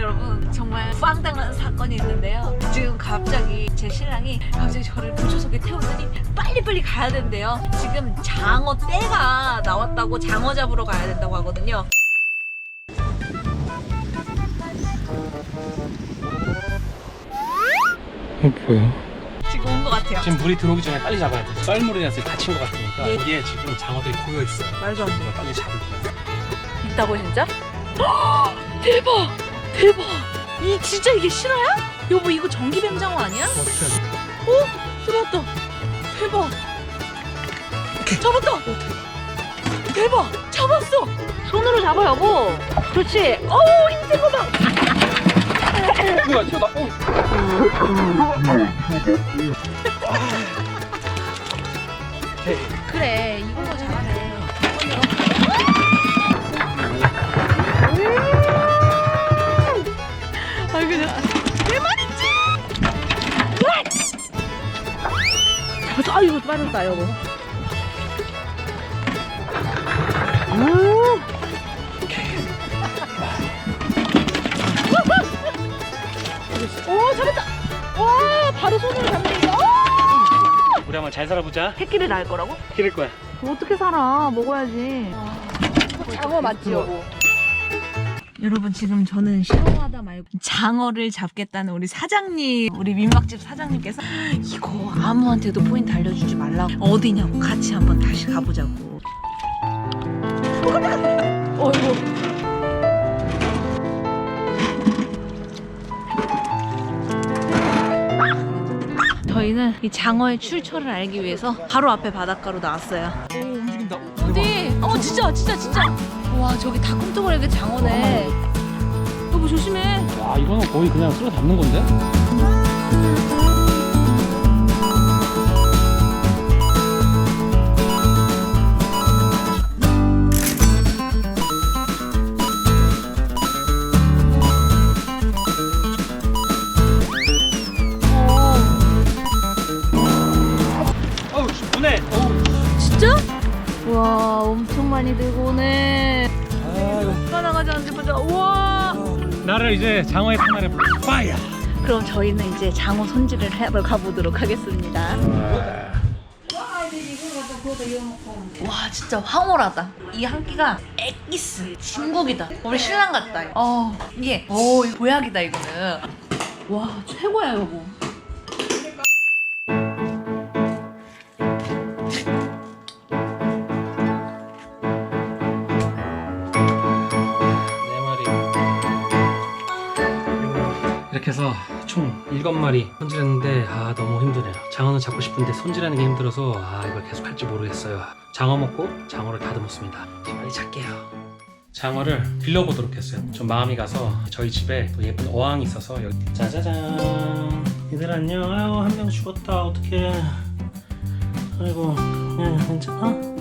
여러분 정말 빵당한 사건이 있는데요. 지금 갑자기 제 신랑이 갑자기 저를 보조석에 태우더니 빨리빨리 가야 된대요. 지금 장어 떼가 나왔다고 장어 잡으러 가야 된다고 하거든요. 뭐야? 지금 온 것 같아요. 지금 물이 들어오기 전에 빨리 잡아야 돼. 썰물이라서 갇힌 것 같으니까 예. 여기에 지금 장어들이 고여 있어. 말도 안 돼. 빨리 잡을 거야. 있다고 진짜? 대박! 대박! 이 진짜 이게 실화야? 여보 이거 전기 뱀장어 아니야? 어떻게 해야 돼? 들어왔다. 대박. 잡았다. 대박. 잡았어. 손으로 잡아 여보. 그렇지. 어우 힘센 거 봐. 뭐야, 튀어 나. 어. 그래 이걸로 잘하네. 아 이거 빠졌다 여보. 오. 오 잡았다. 와 바로 손으로 잡네 이거. 우리 한번 잘 살아보자. 새끼를 낳을 거라고? 기를 거야. 어떻게 살아? 먹어야지. 장어 맞지 여보? 여러분 지금 저는 싫어하다 말고 장어를 잡겠다는 우리 사장님 우리 민박집 사장님께서 이거 아무한테도 포인트 알려주지 말라고 어디냐고 같이 한번 다시 가보자고. 어이구. 저희는 이 장어의 출처를 알기 위해서 바로 앞에 바닷가로 나왔어요. 오, 진짜 진짜 진짜 와 저기 다 꿈틀거리게 장어네 여보 조심해 와, 이거는 거의 그냥 쓸어 담는 건데? 어우, 분해. 어우. 진짜? 와 엄청 많이 들고 오네. 아이고. 하나 가지 않지 보자. 우와. 나를 이제 장어의 생활에 파이어. 그럼 저희는 이제 장어 손질을 해러 가보도록 하겠습니다. 와 진짜 황홀하다. 이 한 끼가 액기스. 진국이다. 우리 신랑 같다. 어 이게 오 이거 보약이다 이거는. 와 최고야 여보 이렇게 해서 총 7마리 손질했는데 아 너무 힘드네요. 장어는 잡고 싶은데 손질하는 게 힘들어서 아 이걸 계속 할지 모르겠어요. 장어 먹고 장어를 다듬었습니다. 빨리 잘게요. 장어를 빌려보도록 했어요. 좀 마음이 가서 저희 집에 또 예쁜 어항이 있어서 여기 짜자잔 얘들 안녕 아유 한 명 죽었다 어떡해 아이고 예, 괜찮아?